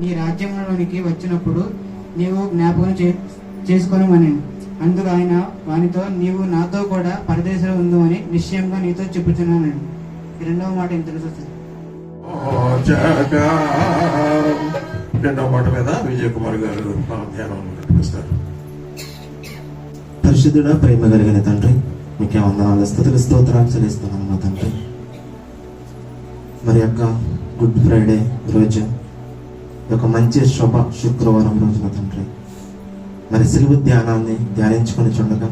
నీ రాజ్యంలోనికి వచ్చినప్పుడు నీవు జ్ఞాపకం చే చేసుకొనమని. అందుకు ఆయన వానితో నీవు నాతో కూడా పరదేశంలో ఉందు అని నిశ్చయంగా నీతో చెప్పుచున్నానని ఈ రెండవ మాట ఏం తెలుసు. రెండవ మాట మీద విజయ్ కుమార్ గారు మన ధ్యానం నడిపిస్తారు పరిశుద్ధుడా ప్రేమ కలిగిన తండ్రి మీకే వందనాలు స్థుతులు స్తోత్రాలు చెల్లిస్తున్నాను మా తండ్రి. మరి యొక్క గుడ్ ఫ్రైడే రోజు. ఒక మంచి శుభ శుక్రవారం రోజున తండ్రి. మరి సిలువు ధ్యానాన్ని ధ్యానించుకొని చూడగా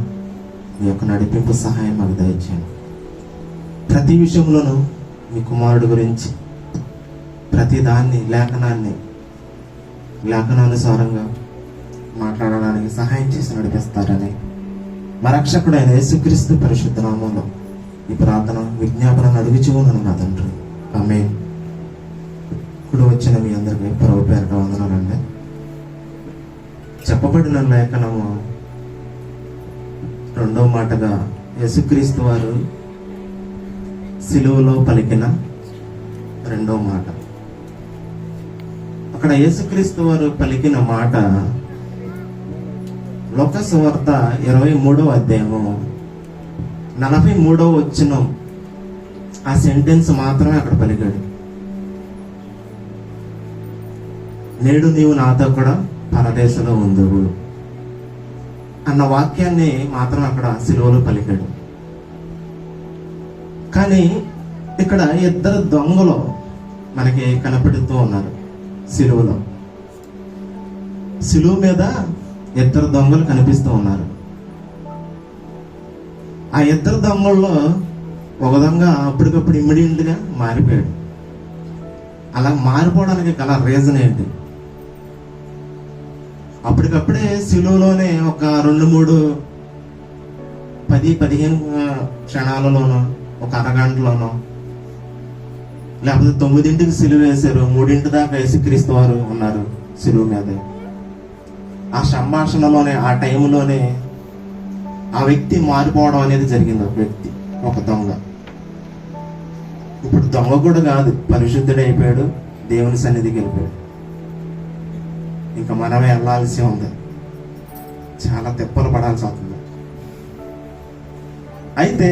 మీ యొక్క నడిపింపు సహాయం మాకు దయచేయండి. ప్రతి విషయంలోనూ మీ కుమారుడు గురించి ప్రతి దాన్ని లేఖనాన్ని లేఖనానుసారంగా మాట్లాడడానికి సహాయం చేసి నడిపిస్తారని మా రక్షకుడైన యేసుక్రీస్తు పరిశుద్ధ నామంలో ఈ ప్రార్థన విజ్ఞాపన అడుగుచూ ఉన్నాను నా తండ్రి. ఆమె ఇప్పుడు వచ్చిన మీ అందరికీ పరవ పేరుగా వందనాలండి. చెప్పబడిన లేఖనము రెండో మాటగా యేసుక్రీస్తు వారు సిలువలో పలికిన రెండో మాట. అక్కడ యేసుక్రీస్తు వారు పలికిన మాట లోకసువార్త ఇరవై మూడవ అధ్యాయము నలభై మూడవ వచ్చిన ఆ సెంటెన్స్ మాత్రమే అక్కడ పలికాడు. నేడు నీవు నాతో కూడా పరదేశంలో ఉందువు. అన్న వాక్యాన్ని మాత్రం అక్కడ సిలువలో పలికాడు. కానీ ఇక్కడ ఇద్దరు దొంగలు మనకి కనపడుతూ ఉన్నారు సిలువలో. సిలువ మీద ఇద్దరు దొంగలు కనిపిస్తూ ఉన్నారు. ఆ ఇద్దరు దొంగల్లో ఒక దొంగ అప్పటికప్పుడు ఇమ్మీడియట్గా మారిపోయాడు. అలా మారిపోవడానికి గల రీజన్ ఏంటి? అప్పటికప్పుడే సిలువలోనే ఒక రెండు మూడు పది పదిహేను క్షణాలలోనో ఒక అరగంటలోనో లేకపోతే తొమ్మిదింటికి సిలువ వేశారు మూడింటి దాకా యేసుక్రీస్తు వారు ఉన్నారు సిలువ మీద. ఆ సంభాషణలోనే ఆ టైంలోనే ఆ వ్యక్తి మారిపోవడం అనేది జరిగింది ఒక వ్యక్తి ఒక దొంగ. ఇప్పుడు దొంగ కూడా కాదు పరిశుద్ధుడు అయిపోయాడు దేవుని సన్నిధికి వెళ్ళిపోయాడు. ఇంకా మనమే వెళ్ళాల్సి ఉంది. చాలా తిప్పలు పడాల్సి అవుతుంది. అయితే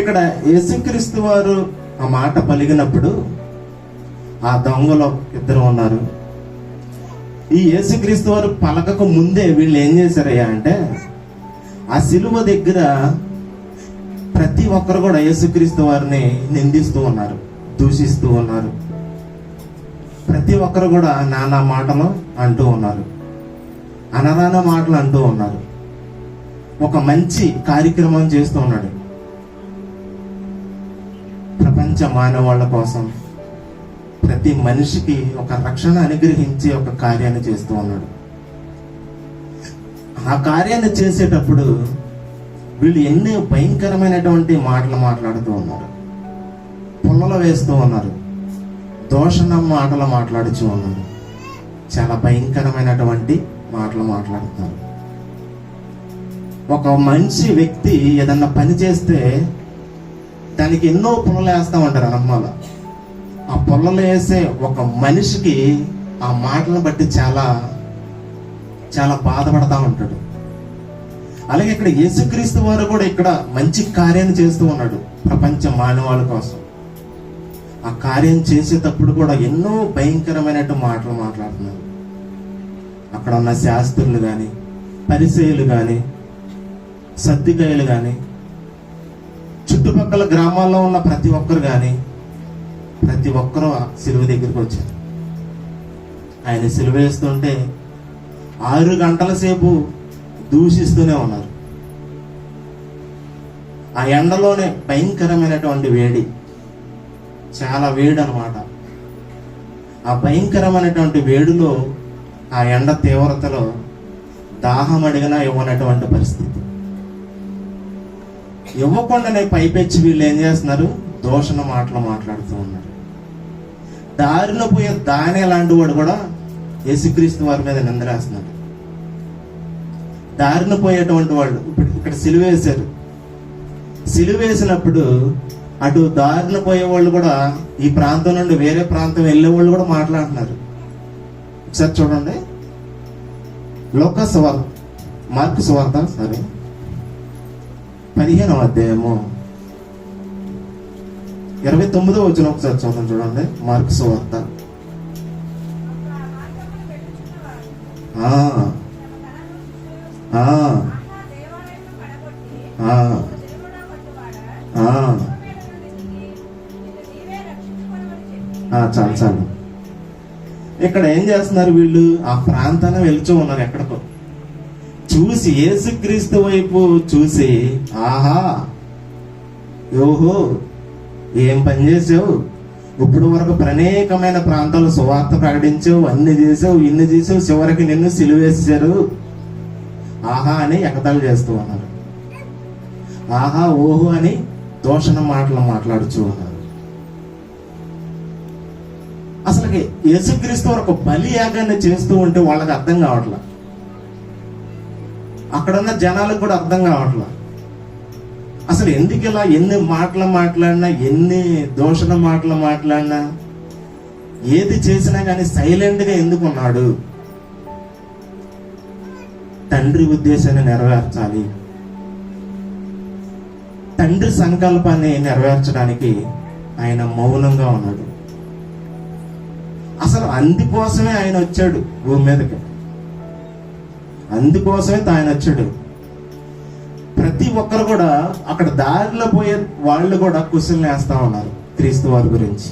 ఇక్కడ యేసుక్రీస్తు వారు ఆ మాట పలిగినప్పుడు ఆ దొంగలో ఇద్దరు ఉన్నారు. ఈ యేసుక్రీస్తు వారు పలకకు ముందే వీళ్ళు ఏం చేశారయ్యా అంటే ఆ సిలువ దగ్గర ప్రతి ఒక్కరు కూడా యేసుక్రీస్తు వారిని నిందిస్తూ ఉన్నారు దూషిస్తూ ఉన్నారు. ప్రతి ఒక్కరు కూడా నానా మాటలు అంటూ ఉన్నారు. అనరాన మాటలు అంటూ ఉన్నారు. ఒక మంచి కార్యక్రమం చేస్తూ ఉన్నాడు. ప్రపంచ మానవాళ్ళ కోసం ప్రతి మనిషికి ఒక రక్షణ అనుగ్రహించి ఒక కార్యాన్ని చేస్తూ ఉన్నాడు. ఆ కార్యాన్ని చేసేటప్పుడు వీళ్ళు ఎన్నో భయంకరమైనటువంటి మాటలు మాట్లాడుతూ ఉన్నారు. పుల్లలు వేస్తూ ఉన్నారు. దోషణ మాటలు మాట్లాడుతూ ఉన్నారు చాలా భయంకరమైనటువంటి మాటలు మాట్లాడుతున్నారు ఒక మంచి వ్యక్తి ఏదన్నా పని చేస్తే దానికి ఎన్నో పుల్లలు వేస్తా ఉంటారు అనమ్మాల ఆ పుల్లలు వేసే ఒక మనిషికి ఆ మాటలను బట్టి చాలా చాలా బాధపడతా ఉంటాడు. అలాగే ఇక్కడ యేసుక్రీస్తు వారు కూడా ఇక్కడ మంచి కార్యాన్ని చేస్తూ ఉన్నాడు. ప్రపంచ మానవాళి కోసం. ఆ కార్యం చేసేటప్పుడు కూడా ఎన్నో భయంకరమైనట్టు మాటలు మాట్లాడుతున్నారు. అక్కడ ఉన్న శాస్త్రులు కానీ పరిచయులు కానీ సర్దికాయలు కానీ చుట్టుపక్కల గ్రామాల్లో ఉన్న ప్రతి ఒక్కరు కానీ ప్రతి ఒక్కరూ ఆ సిలువ దగ్గరికి వచ్చారు. ఆయన సిలువ వేస్తుంటే ఆరు గంటల సేపు దూషిస్తూనే ఉన్నారు. ఆ ఎండలోనే భయంకరమైనటువంటి వేడి. చాలా వేడి అనమాట ఆ భయంకరమైనటువంటి వేడిలో ఆ ఎండ తీవ్రతలో దాహం అడిగినా ఇవ్వనటువంటి పరిస్థితి. ఇవ్వకుండానే పైపెచ్చి వీళ్ళు ఏం చేస్తున్నారు? దోషణ మాటలు మాట్లాడుతూ ఉన్నారు. దారిలో పోయే దాని లాంటి వాడు కూడా యేసుక్రీస్తు వారి మీద నిందరేస్తున్నారు దారిన పోయేటువంటి వాళ్ళు ఇప్పుడు ఇక్కడ సిలువేశారు. సిలువేసినప్పుడు అటు దారిన పోయే వాళ్ళు కూడా ఈ ప్రాంతం నుండి వేరే ప్రాంతం వెళ్ళే వాళ్ళు కూడా మాట్లాడుతున్నారు. ఒకసారి చూడండి. లోక సువార్త మార్క్ సువార్త సరే. పదిహేనవ అధ్యాయము. ఇరవై తొమ్మిదో వచ్చిన ఒకసారి చూడండి చూడండి. మార్క్ సువార్త ఇక్కడ ఏం చేస్తున్నారు వీళ్ళు? ఆ ప్రాంతాన్ని వెళ్తూ ఉన్నారు ఎక్కడికో. చూసి ఏసుక్రీస్తు వైపు చూసి ఆహా యోహో ఏం పని చేసావు ఇప్పుడు వరకు ప్రనేకమైన ప్రాంతాలు సువార్త ప్రకటించావు అన్ని చేసావు ఇన్ని చేసావు చివరికి నిన్ను సిలువేసారు ఆహా అని ఎగతాలు చేస్తూ ఉన్నారు. ఆహా ఓహో అని దోషణ మాటలు మాట్లాడుచూ ఉన్నారు. వాళ్ళకి యేసుక్రీస్తు వరకు బలి యాగాన్ని చేస్తూ ఉంటే వాళ్ళకి అర్థం కావట్లా? అక్కడున్న జనాలకు కూడా అర్థం కావట్లా? అసలు ఎందుకు ఇలా ఎన్ని మాటలు మాట్లాడినా ఎన్ని దోషణ మాటలు మాట్లాడినా ఏది చేసినా కానీ సైలెంట్గా ఎందుకు ఉన్నాడు? తండ్రి ఉద్దేశాన్ని నెరవేర్చాలి. తండ్రి సంకల్పాన్ని నెరవేర్చడానికి ఆయన మౌనంగా ఉన్నాడు. అసలు అందుకోసమే ఆయన వచ్చాడు భూమి మీదకి. అందుకోసమే ఆయన వచ్చాడు. ప్రతి ఒక్కరు కూడా అక్కడ దారిలో పోయే వాళ్ళు కూడా కుశలు వేస్తా ఉన్నారు క్రీస్తు వారి గురించి.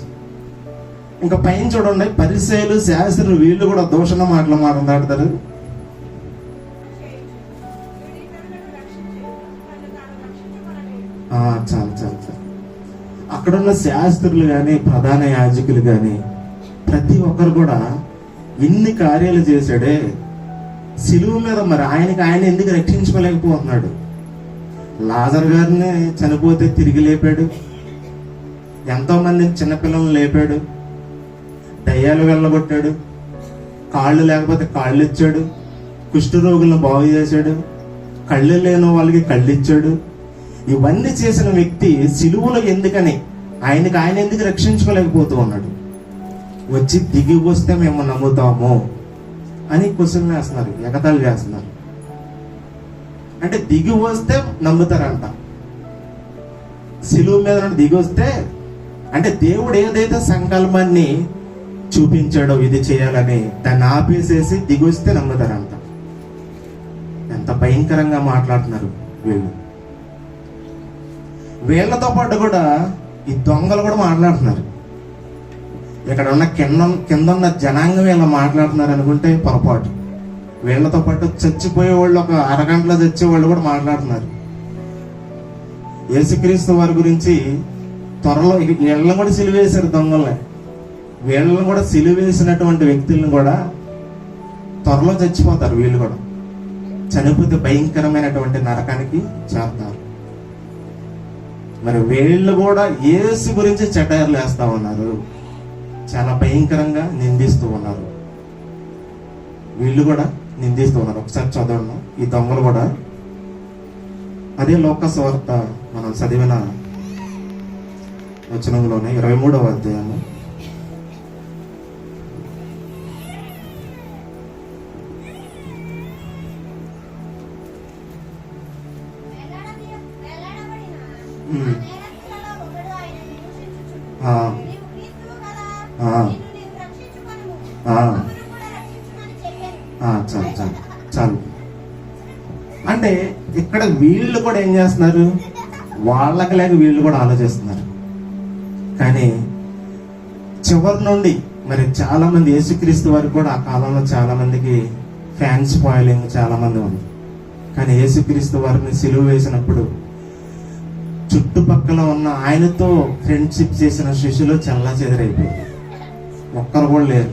ఇంకా పైన చూడండి పరిశైలు శాస్త్రులు వీళ్ళు కూడా దూషణ మాటలు మాట్లాడతారు. చాలా చాలు చాలు చాలు. అక్కడున్న శాస్త్రులు కానీ ప్రధాన యాజకులు కానీ ప్రతి ఒక్కరు కూడా ఇన్ని కార్యాలు చేశాడే సిలువు మీద మరి ఆయనకి ఆయన ఎందుకు రక్షించుకోలేకపోతున్నాడు? లాజర్ గారిని చనిపోతే తిరిగి లేపాడు. ఎంతో మంది లేపాడు. దయ్యాలు వెళ్ళగొట్టాడు. కాళ్ళు లేకపోతే కాళ్ళు ఇచ్చాడు. కుష్ఠరోగులను బాగు చేశాడు. కళ్ళు లేని వాళ్ళకి కళ్ళు ఇచ్చాడు. ఇవన్నీ చేసిన వ్యక్తి సిలువలో ఎందుకని? ఆయనకి ఆయన ఎందుకు రక్షించుకోలేకపోతూ ఉన్నాడు? వచ్చి దిగి వస్తే మేము నమ్ముతాము అని క్వశ్చన్ వేస్తున్నారు ఎగతాళి చేస్తున్నారు అంటే దిగి వస్తే నమ్ముతారంట. సిలువు మీద నుండి దిగి వస్తే అంటే దేవుడు ఏదైతే సంకల్పాన్ని చూపించాడో ఇది చేయాలని దాన్ని ఆపేసేసి దిగి వస్తే నమ్ముతారంట. ఎంత భయంకరంగా మాట్లాడుతున్నారు వీళ్ళు. వీళ్ళతో పాటు కూడా ఈ దొంగలు కూడా మాట్లాడుతున్నారు. ఇక్కడ ఉన్న కింద కింద ఉన్న జనాంగం ఇలా మాట్లాడుతున్నారు అనుకుంటే పొరపాటు. వీళ్ళతో పాటు చచ్చిపోయే వాళ్ళు ఒక అరగంటలో చచ్చే వాళ్ళు కూడా మాట్లాడుతున్నారు. యేసుక్రీస్తు వారి గురించి త్వరలో వీళ్ళని కూడా సిలివేశారు దొంగల్ని. వీళ్ళని కూడా సిలివేసినటువంటి వ్యక్తులను కూడా త్వరలో చచ్చిపోతారు వీళ్ళు కూడా. చనిపోతే భయంకరమైనటువంటి నరకానికి చేస్తారు మరి వీళ్ళు కూడా ఏసు గురించి చటార్లు వేస్తా ఉన్నారు. చాలా భయంకరంగా నిందిస్తూ ఉన్నారు. వీళ్ళు కూడా నిందిస్తూ ఉన్నారు. ఒకసారి చదవను ఈ దొంగలు కూడా అదే లోక స్వార్త మనం చదివిన వచనంలోనే ఇరవై మూడవ అధ్యాయము. ఉమ్. అక్కడ వీళ్ళు కూడా ఏం చేస్తున్నారు? వాళ్ళకి లేక వీళ్ళు కూడా ఆలోచిస్తున్నారు. కానీ చివరి నుండి మరి చాలా మంది యేసుక్రీస్తు వారికి కూడా ఆ కాలంలో చాలా మందికి ఫ్యాన్స్ పాయిలింగ్ చాలా మంది ఉంది. కానీ యేసుక్రీస్తు వారిని సిలువ వేసినప్పుడు చుట్టుపక్కల ఉన్న ఆయనతో ఫ్రెండ్షిప్ చేసిన శిష్యులు చల్లా చెదరైపోయారు. ఒక్కరు కూడా లేరు.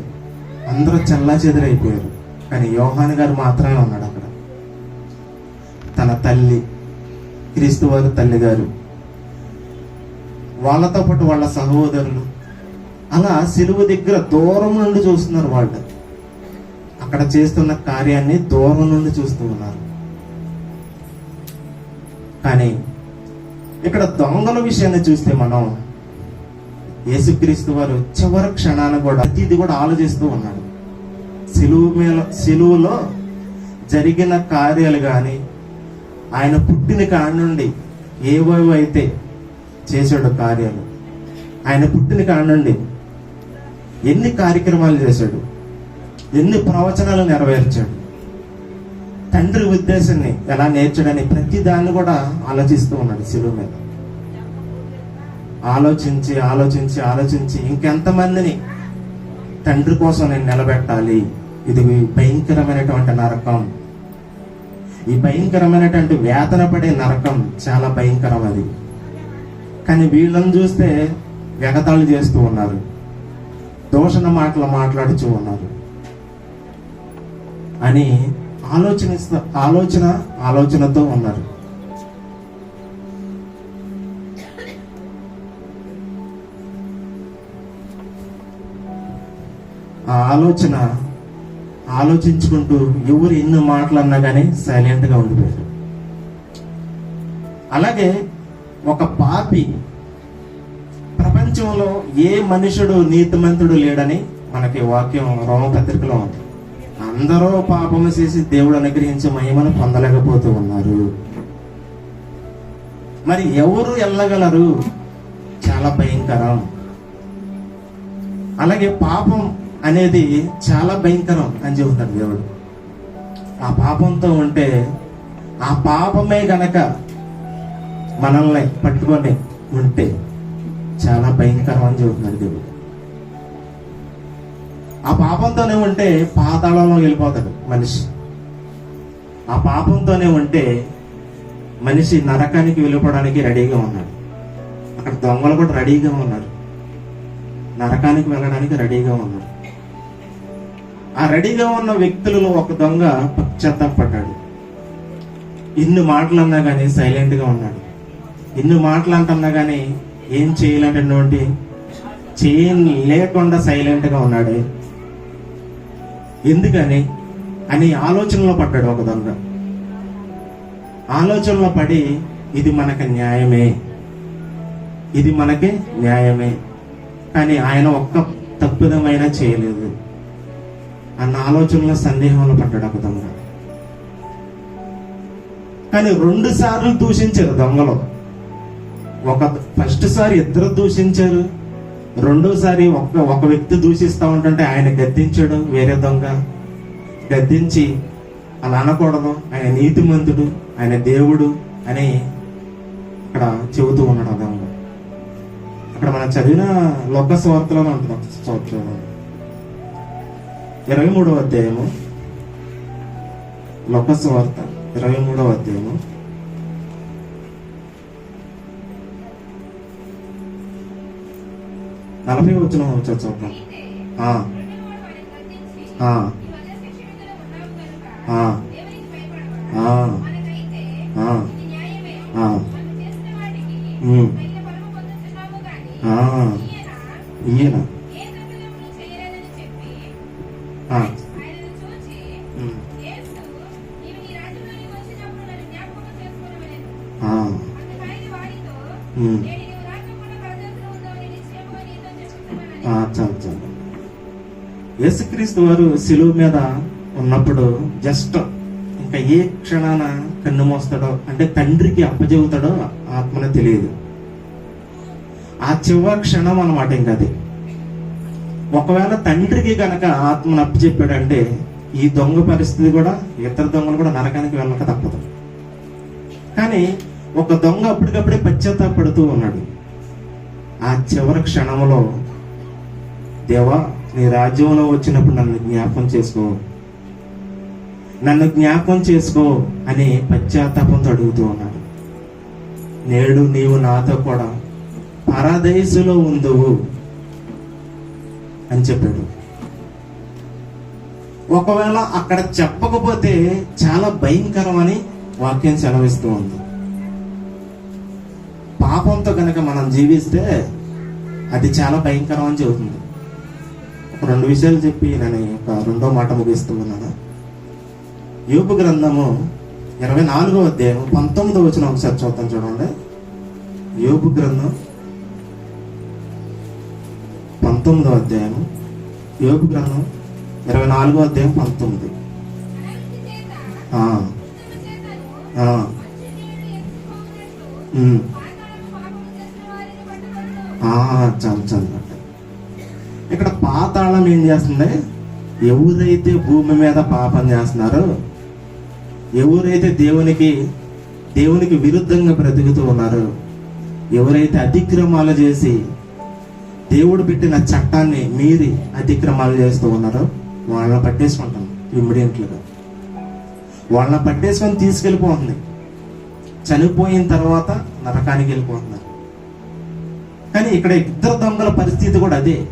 అందరూ చల్లా చెదరైపోయారు. కానీ యోహాన్ గారు మాత్రమే ఉన్నాడు. తల్లి క్రీస్తు వారి తల్లి గారు వాళ్ళతో పాటు వాళ్ళ సహోదరులు. అలా సిలువ దగ్గర దూరం నుండి చూస్తున్నారు వాళ్ళు. అక్కడ చేస్తున్న కార్యాన్ని దూరం నుండి చూస్తూ ఉన్నారు. కానీ ఇక్కడ దొంగల విషయాన్ని చూస్తే మనం యేసుక్రీస్తు వారు చివరి క్షణాన్ని కూడా ప్రతిది కూడా ఆలోచిస్తూ ఉన్నాడు. సిలువు మీద సిలువులో జరిగిన కార్యాలు కానీ ఆయన పుట్టిన కాడ నుండి ఏవేవో అయితే చేశాడు కార్యాలు. ఆయన పుట్టిన కాడ నుండి ఎన్ని కార్యక్రమాలు చేశాడు? ఎన్ని ప్రవచనాలు నెరవేర్చాడు? తండ్రి ఉద్దేశాన్ని ఎలా నేర్చాడని ప్రతి దాన్ని కూడా ఆలోచిస్తూ ఉన్నాడు శిలువ మీద. ఆలోచించి ఆలోచించి ఆలోచించి ఇంకెంతమందిని తండ్రి కోసం నేను నిలబెట్టాలి? ఇది భయంకరమైనటువంటి నరకం. ఈ భయంకరమైనటువంటి వేతన పడే నరకం చాలా భయంకరం అది కానీ వీళ్ళని చూస్తే ఎగతాళి చేస్తూ ఉన్నారు. దోషణ మాటలు మాట్లాడుతూ ఉన్నారు. అని ఆలోచన ఆలోచన ఆలోచనతో ఉన్నారు. ఆ ఆలోచన ఆలోచించుకుంటూ ఎవరు ఎన్ని మాటలు అన్నా కానీ సైలెంట్గా ఉండిపోయారు అలాగే ఒక పాపి ప్రపంచంలో ఏ మనుషుడు నీతిమంతుడు లేడని మనకి వాక్యం రోమపత్రికలో ఉంది. అందరూ పాపము చేసి దేవుడు అనుగ్రహించే మహిమను పొందలేకపోతూ ఉన్నారు. మరి ఎవరు వెళ్ళగలరు చాలా భయంకరం. అలాగే పాపం అనేది చాలా భయంకరం అని చెబుతాడు దేవుడు. ఆ పాపంతో ఉంటే ఆ పాపమే గనక మనల్ని పట్టుకొని ఉంటే చాలా భయంకరం అని చెబుతున్నాడు దేవుడు. ఆ పాపంతోనే ఉంటే పాతాళంలో వెళ్ళిపోతాడు మనిషి. ఆ పాపంతోనే ఉంటే మనిషి నరకానికి వెళ్ళిపోవడానికి రెడీగా ఉన్నాడు. అక్కడ దొంగలు కూడా రెడీగా ఉన్నారు. నరకానికి వెళ్ళడానికి రెడీగా ఉన్నారు. ఆ రెడీగా ఉన్న వ్యక్తులలో ఒక దొంగ పశ్చాత్తాపడ్డాడు ఇన్ని మాటలు అన్నా కానీ సైలెంట్గా ఉన్నాడు. ఇన్ని మాటలు అంటున్నా కానీ ఏం చేయలేనటువంటి చేయ లేకుండా సైలెంట్గా ఉన్నాడు. ఎందుకని? అని ఆలోచనలో పడ్డాడు ఒక దొంగ. ఆలోచనలో పడి ఇది మనకి న్యాయమే. ఇది మనకి న్యాయమే. కానీ ఆయన ఒక్క తప్పిదమైనా చేయలేదు. అన్న ఆలోచనలో సందేహంలో పడ్డాడు ఒక దొంగ. కానీ రెండు సార్లు దూషించారు దొంగలు. ఒక ఫస్ట్ సారి ఇద్దరు దూషించారు రెండోసారి ఒక ఒక వ్యక్తి దూషిస్తూ ఉంటుంటే ఆయన గద్దించాడు వేరే దొంగ. గద్దించి అలా అనకూడదు ఆయన నీతిమంతుడు ఆయన దేవుడు అని అక్కడ చెబుతూ ఉన్నాడు ఆ దొంగ. అక్కడ మనం చదివిన లోక స్వార్థలో ఉంటుంది ఒక ఇరవై మూడవ అధ్యాయము లోక వార్త ఇరవై మూడవ అధ్యాయము. నలభై వచ్చిన చూద్దాం. ఆ, ఆ, ఆ, క్రీస్తు వారు శిలువ మీద ఉన్నప్పుడు జస్ట్ ఇంకా ఏ క్షణాన కన్ను మోస్తాడో అంటే తండ్రికి అప్పచెబుతాడో ఆత్మనే తెలియదు. ఆ చివరి క్షణం అనమాట ఇంకా అది. ఒకవేళ తండ్రికి గనక ఆత్మను అప్పచెప్పాడంటే ఈ దొంగ పరిస్థితి కూడా ఇతర దొంగలు కూడా నరకానికి వెళ్ళక తప్పదు. కానీ ఒక దొంగ అప్పటికప్పుడే పశ్చాత్తాపడుతూ ఉన్నాడు. ఆ చివరి క్షణంలో దేవా నీ రాజ్యంలో వచ్చినప్పుడు నన్ను జ్ఞాపకం చేసుకో. నన్ను జ్ఞాపకం చేసుకో అని పశ్చాత్తాపంతో అడుగుతూ ఉన్నాడు. నేడు నీవు నాతో కూడా పరదేశులో ఉందువు అని చెప్పాడు. ఒకవేళ అక్కడ చెప్పకపోతే చాలా భయంకరం అని వాక్యం సెలవిస్తూ ఉంది. పాపంతో కనుక మనం జీవిస్తే అది చాలా భయంకరం అని చెబుతుంది. రెండు విషయాలు చెప్పి నేను ఒక రెండో మాట ముగిస్తూ ఉన్నాను యోపు గ్రంథము ఇరవై నాలుగో అధ్యాయం పంతొమ్మిదో వచ్చిన ఒకసారి చూద్దాం చూడండి. యోపు గ్రంథం పంతొమ్మిదో అధ్యాయం యోపు గ్రంథం ఇరవై నాలుగో అధ్యాయం పంతొమ్మిది. చాలు చాలు ఇక్కడ పాతాళం ఏం చేస్తుంది? ఎవరైతే భూమి మీద పాపం చేస్తున్నారో ఎవరైతే దేవునికి దేవునికి విరుద్ధంగా బ్రతుకుతూ ఉన్నారో ఎవరైతే అతిక్రమాలు చేసి దేవుడు పెట్టిన చట్టాన్ని మీరి అతిక్రమాలు చేస్తూ ఉన్నారో వాళ్ళని పట్టేసుకుంటాం. ఇమ్మీడియట్లుగా. వాళ్ళని పట్టేసుకొని తీసుకెళ్ళిపోతుంది. చనిపోయిన తర్వాత నరకానికి వెళ్ళిపోతున్నారు. కానీ ఇక్కడ ఇద్దరు దొంగల పరిస్థితి కూడా అదే.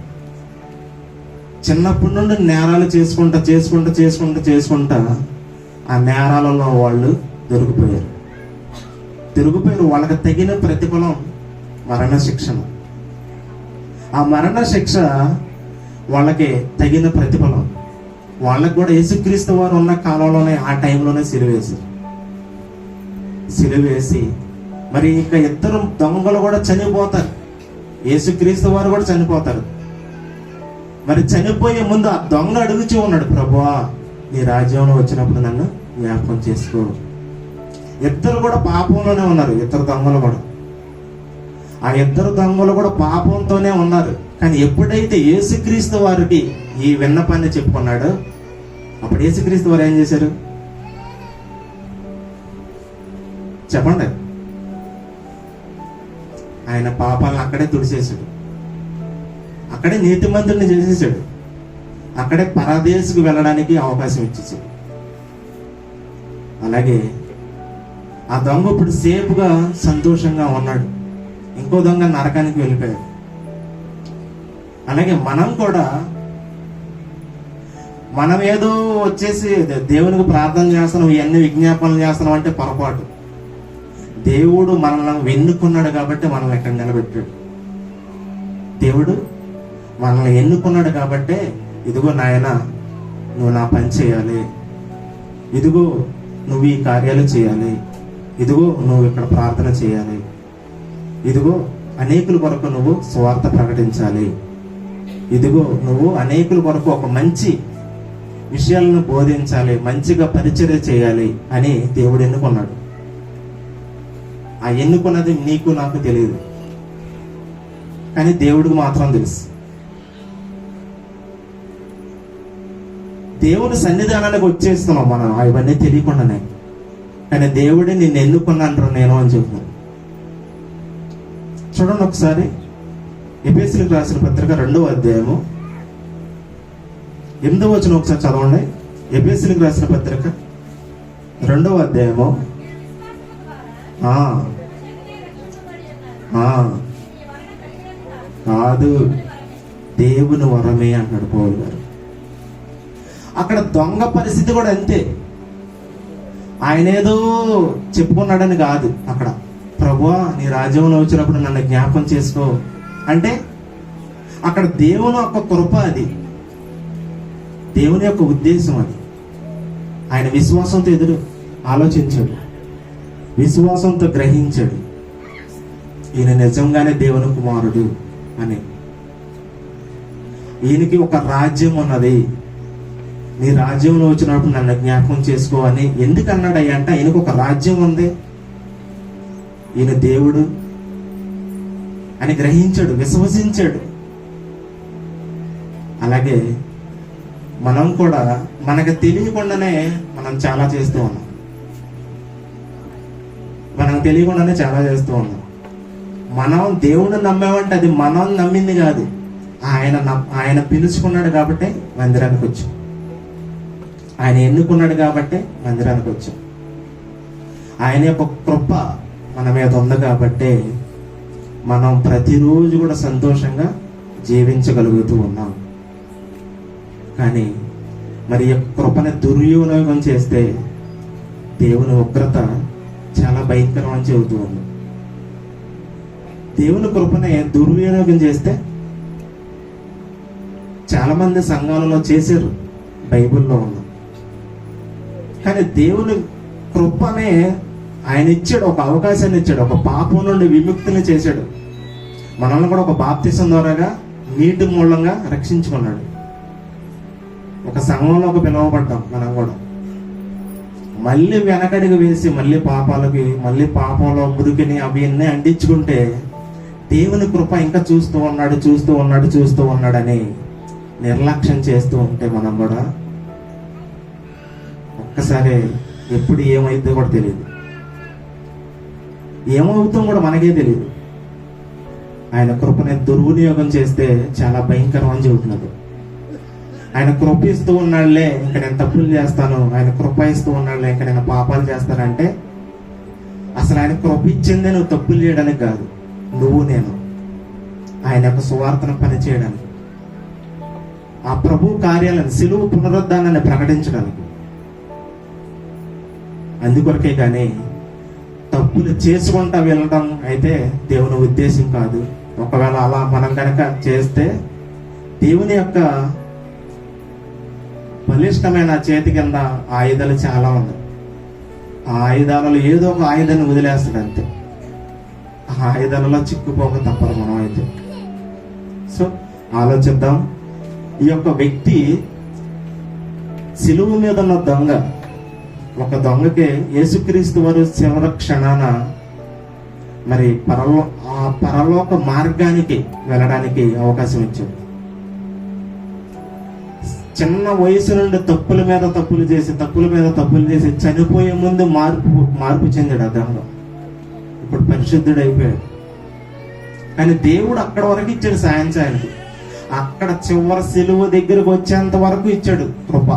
చిన్నప్పటి నుండి నేరాలు చేసుకుంటా చేసుకుంటా చేసుకుంటా చేసుకుంటా ఆ నేరాలలో వాళ్ళు దొరికిపోయారు. దొరికిపోయారు. వాళ్ళకి తగిన ప్రతిఫలం మరణ శిక్షణ ఆ మరణ శిక్ష వాళ్ళకి తగిన ప్రతిఫలం. వాళ్ళకి కూడా యేసుక్రీస్తు వారు ఉన్న కాలంలోనే ఆ టైంలోనే సిలువేశారు సిలువేసి మరి ఇంకా ఇద్దరు దొంగలు కూడా చనిపోతారు. యేసుక్రీస్తు వారు కూడా చనిపోతారు. మరి చనిపోయే ముందు ఆ దొంగ అడుగుచూ ఉన్నాడు ప్రభువా నీ రాజ్యంలో వచ్చినప్పుడు నన్ను జ్ఞాపకం చేసుకో. ఇద్దరు కూడా పాపంలోనే ఉన్నారు ఇద్దరు దొంగలు కూడా. ఆ ఇద్దరు దొంగలు కూడా పాపంతోనే ఉన్నారు. కానీ ఎప్పుడైతే యేసుక్రీస్తు వారికి ఈ విన్నపాన్ని చెప్పుకున్నాడో అప్పుడు యేసుక్రీస్తు వారు ఏం చేశారు? చెప్పండి. ఆయన పాపాలను అక్కడే తుడిచేశాడు. అక్కడే నీతిమంతుడిని చేసేసాడు. అక్కడే పరదేశకు వెళ్ళడానికి అవకాశం ఇచ్చేసాడు. అలాగే ఆ దొంగ ఇప్పుడు సేఫ్గా సంతోషంగా ఉన్నాడు. ఇంకో దొంగ నరకానికి వెళ్ళిపోయాడు. అలాగే మనం కూడా మనం ఏదో వచ్చేసి దేవునికి ప్రార్థన చేస్తున్నాం ఇవన్నీ విజ్ఞాపనలు చేస్తున్నాం అంటే పొరపాటు. దేవుడు మనల్ని వెన్నుకున్నాడు కాబట్టి మనం ఎక్కడ నిలబెట్టాడు. దేవుడు మనల్ని ఎన్నుకున్నాడు కాబట్టే ఇదిగో నాయన నువ్వు నా పని చేయాలి. ఇదిగో నువ్వు ఈ కార్యాలు చేయాలి. ఇదిగో నువ్వు ఇక్కడ ప్రార్థన చేయాలి. ఇదిగో అనేకుల కొరకు నువ్వు స్వార్థ ప్రకటించాలి. ఇదిగో నువ్వు అనేకుల కొరకు ఒక మంచి విషయాలను బోధించాలి మంచిగా పరిచర్య చేయాలి అని దేవుడు ఎన్నుకున్నాడు. ఆ ఎన్నుకున్నది నీకు నాకు తెలియదు. కానీ దేవుడికి మాత్రం తెలుసు. దేవుని సన్నిధానానికి వచ్చేస్తున్నాం మనం. అవన్నీ తెలియకుండానే. కానీ దేవుడే నిన్ను ఎన్నుకున్నాను నేను అని చెప్తున్నాను చూడండి ఒకసారి. ఎపిఎస్సీలకు రాసిన పత్రిక రెండవ అధ్యాయము. ఎనిమిదవ వచ్చిన ఒకసారి చదవండి. ఎపిఎస్సీలకు రాసిన పత్రిక రెండవ అధ్యాయము. కాదు. దేవుని వరమే అన్నాడు పౌలు గారు. అక్కడ దొంగ పరిస్థితి కూడా అంతే. ఆయన ఏదో చెప్పుకున్నాడని కాదు అక్కడ. ప్రభువా నీ రాజ్యంలో వచ్చినప్పుడు నన్ను జ్ఞాపం చేసుకో. అంటే అక్కడ దేవుని యొక్క కృప అది. దేవుని యొక్క ఉద్దేశం అది. ఆయన విశ్వాసంతో ఎదురు ఆలోచించాడు. విశ్వాసంతో గ్రహించాడు. ఈయన నిజంగానే దేవుని కుమారుడు అని. ఈయనకి ఒక రాజ్యం ఉన్నది. నీ రాజ్యంలో వచ్చినప్పుడు నన్ను జ్ఞాపకం చేసుకో అని ఎందుకు అన్నాడయ్యా అంటే ఈయనకు ఒక రాజ్యం ఉంది. ఈయన దేవుడు అని గ్రహించాడు విశ్వసించాడు. అలాగే మనం కూడా మనకు తెలియకుండానే మనం చాలా చేస్తూ ఉన్నాం. మనకు తెలియకుండానే చాలా చేస్తూ ఉన్నాం. మనం దేవుడు నమ్మేవంటే అది మనం నమ్మింది కాదు. ఆయన ఆయన పిలుచుకున్నాడు కాబట్టి మందిరానికి వచ్చాం. ఆయన ఎన్నుకున్నాడు కాబట్టి మందిరానికి వచ్చాం. ఆయన యొక్క కృప మన మీద ఉంది కాబట్టి మనం ప్రతిరోజు కూడా సంతోషంగా జీవించగలుగుతూ ఉన్నాం. కానీ మరి కృపను కృపని దుర్వినియోగం చేస్తే దేవుని ఉగ్రత చాలా భయంకరం అని చెబుతూ ఉంది. దేవుని కృపని దుర్వినియోగం చేస్తే చాలామంది సంఘాలలో చేశారు బైబిల్లో ఉన్న కానీ దేవుని కృపనే ఆయన ఇచ్చాడు ఒక అవకాశాన్ని ఇచ్చాడు ఒక పాపం నుండి విముక్తిని చేశాడు. మనల్ని కూడా ఒక బాప్తిసం ద్వారాగా నీటి మూలంగా రక్షించుకున్నాడు. ఒక సంఘంలోకి పిలువబడ్డాం మనం కూడా. మళ్ళీ వెనకడికి వేసి మళ్ళీ పాపాలకి మళ్ళీ పాపంలో మురికిని అవి అన్నీ అంటించుకుంటే దేవుని కృప ఇంకా చూస్తూ ఉన్నాడు చూస్తూ ఉన్నాడు చూస్తూ ఉన్నాడని నిర్లక్ష్యం చేస్తూ ఉంటే మనం కూడా ఒక్కసారి ఎప్పుడు ఏమైందో కూడా తెలియదు. ఏమవుతాం కూడా మనకే తెలియదు. ఆయన కృపని దుర్వినియోగం చేస్తే చాలా భయంకరం అని చెబుతున్నది ఆయన కృప ఇస్తూ ఉన్నాడులే ఇంకా నేను తప్పులు చేస్తాను ఆయన కృప ఇస్తూ ఉన్నాడులే ఇంకా నేను పాపాలు చేస్తానంటే అసలు ఆయన కృప ఇచ్చిందే నువ్వు తప్పులు చేయడానికి కాదు నువ్వు నేను. ఆయన యొక్క సువార్తను పనిచేయడానికి. ఆ ప్రభు కార్యాలను సిలువు పునరుద్ధానాన్ని ప్రకటించడానికి. అందుకొరకే కానీ తప్పులు చేసుకుంటా వెళ్ళడం అయితే దేవుని ఉద్దేశం కాదు. ఒకవేళ అలా మనం కనుక చేస్తే దేవుని యొక్క బలిష్టమైన చేతి కింద ఆయుధాలు చాలా ఉన్నాయి. ఆ ఆయుధాలలో ఏదో ఒక ఆయుధాన్ని వదిలేస్తాడు అంతే. ఆ ఆయుధాలలో చిక్కుపోక తప్పదు మనం అయితే. సో ఆలోచిద్దాం. ఈ యొక్క వ్యక్తి సిలువు మీద ఉన్న దొంగ ఒక దొంగకి యేసుక్రీస్తు వారు చివరి క్షణాన మరి పరలో ఆ పరలోక మార్గానికి వెళ్ళడానికి అవకాశం ఇచ్చాడు చిన్న వయసు నుండి తప్పుల మీద తప్పులు చేసి తప్పుల మీద తప్పులు చేసి చనిపోయే ముందు మార్పు మార్పు చెందాడు ఆ దొంగ ఇప్పుడు పరిశుద్ధుడు అయిపోయాడు. కానీ దేవుడు అక్కడ వరకు ఇచ్చాడు సాయం సాయానికి అక్కడ చివరి సిలువ దగ్గరకు వచ్చేంత వరకు ఇచ్చాడు కృప.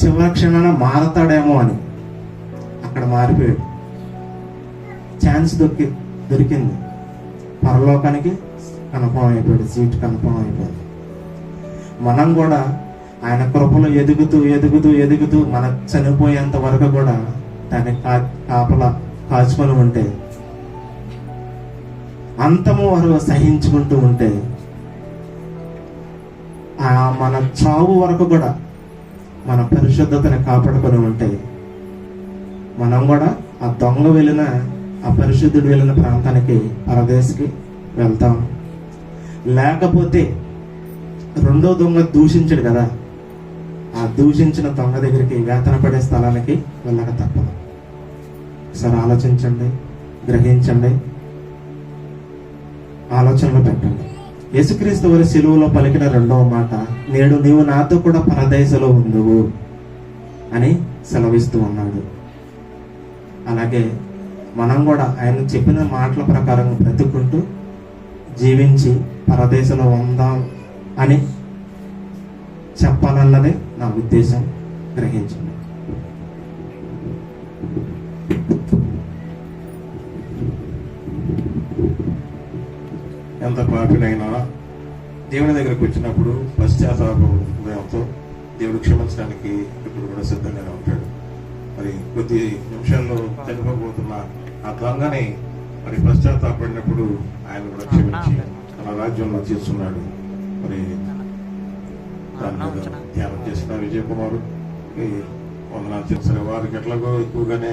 చివరి క్షణాన మారతాడేమో అని. అక్కడ మారిపోయాడు. ఛాన్స్ దొరికి దొరికింది. పరలోకానికి కన్ఫర్మ్ అయిపోయాడు సీట్ కన్ఫర్మ్ అయిపోయాడు మనం కూడా ఆయన కృపలో ఎదుగుతూ ఎదుగుతూ ఎదుగుతూ మన చనిపోయేంత వరకు కూడా దాన్ని కా కాపలా కాచుకొని ఉంటే అంతము వారు సహించుకుంటూ ఉంటే ఆ మన చావు వరకు కూడా మన పరిశుద్ధతను కాపాడుకొని ఉంటే మనం కూడా ఆ దొంగలు వెళ్ళిన ఆ పరిశుద్ధుడు వెళ్ళిన ప్రాంతానికి పరదేశికి వెళ్తాం. లేకపోతే రెండో దొంగ దూషించడు కదా. ఆ దూషించిన దొంగ దగ్గరికి వేతన పడే స్థలానికి వెళ్ళక తప్పదు. ఒకసారి ఆలోచించండి గ్రహించండి ఆలోచనలు పెట్టండి. యేసుక్రీస్తు వారి సిలువలో పలికిన రెండవ మాట నేడు నీవు నాతో కూడా పరదేశలో ఉందువు అని సెలవిస్తూ ఉన్నాడు. అలాగే మనం కూడా ఆయన చెప్పిన మాటల ప్రకారం బ్రతుకుంటూ జీవించి పరదేశంలో ఉందాం అని చెప్పాలన్నదే నా ఉద్దేశం. గ్రహించండి. ఎంత పాపినైనా దేవుని దగ్గరకు వచ్చినప్పుడు పశ్చాత్తాప హృదయంతో దేవుడు క్షమించడానికి ఇప్పుడు కూడా సిద్ధంగానే ఉంటాడు. మరి కొద్ది నిమిషాల్లో చనిపోబోతున్న ఆ దొంగని మరి పశ్చాత్తాపడినప్పుడు ఆయన కూడా క్షమించి తన రాజ్యంలో చేస్తున్నాడు. మరి దాని మీద ధ్యానం చేసిన విజయ్ కుమార్ వందనాలు చేసిన వారికి ఎట్లాగో ఎక్కువగానే